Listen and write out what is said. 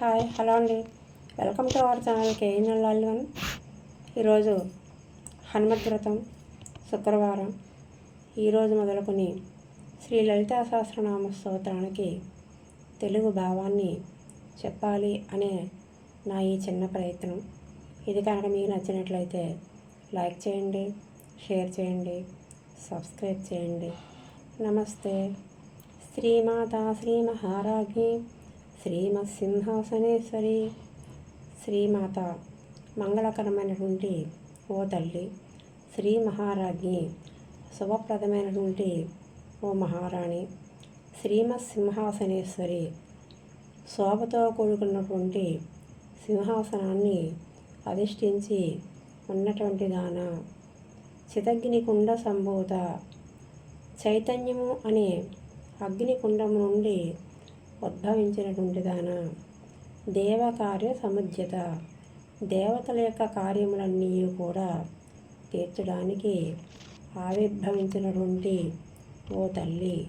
Hi hello అండి. Welcome to our channel KNL one. ఈరోజు హనుమద్ వ్రతం శుక్రవారం. ఈరోజు మొదలుకొని శ్రీ లలితా సహస్రనామ స్తోత్రానికి తెలుగు భావాన్ని చెప్పాలి అనే నా ఈ చిన్న ప్రయత్నం. ఇది కనుక మీకు నచ్చినట్లయితే లైక్ చేయండి షేర్ చేయండి సబ్స్క్రైబ్ చేయండి. నమస్తే. శ్రీమాత శ్రీ మహారాజ్ఞి. శ్రీమత్సింహాసనేశ్వరి శ్రీమాత మంగళకరమైనటువంటి ఓ తల్లి శ్రీ మహారాజ్ఞి శుభప్రదమైనటువంటి ఓ మహారాణి శ్రీమత్సింహాసనేశ్వరి శోభతో కూడుకున్నటువంటి సింహాసనాన్ని అధిష్ఠించి ఉన్నటువంటి దాన చితగ్నికుండ సంభూత చైతన్యము అనే అగ్నికుండము నుండి ఉద్భవించినటువంటి దాన దేవకార్య సముద్యత. దేవతల యొక్క కార్యములన్నీ కూడా తీర్చడానికి ఆవిర్భవించినటువంటి ఓ తల్లి.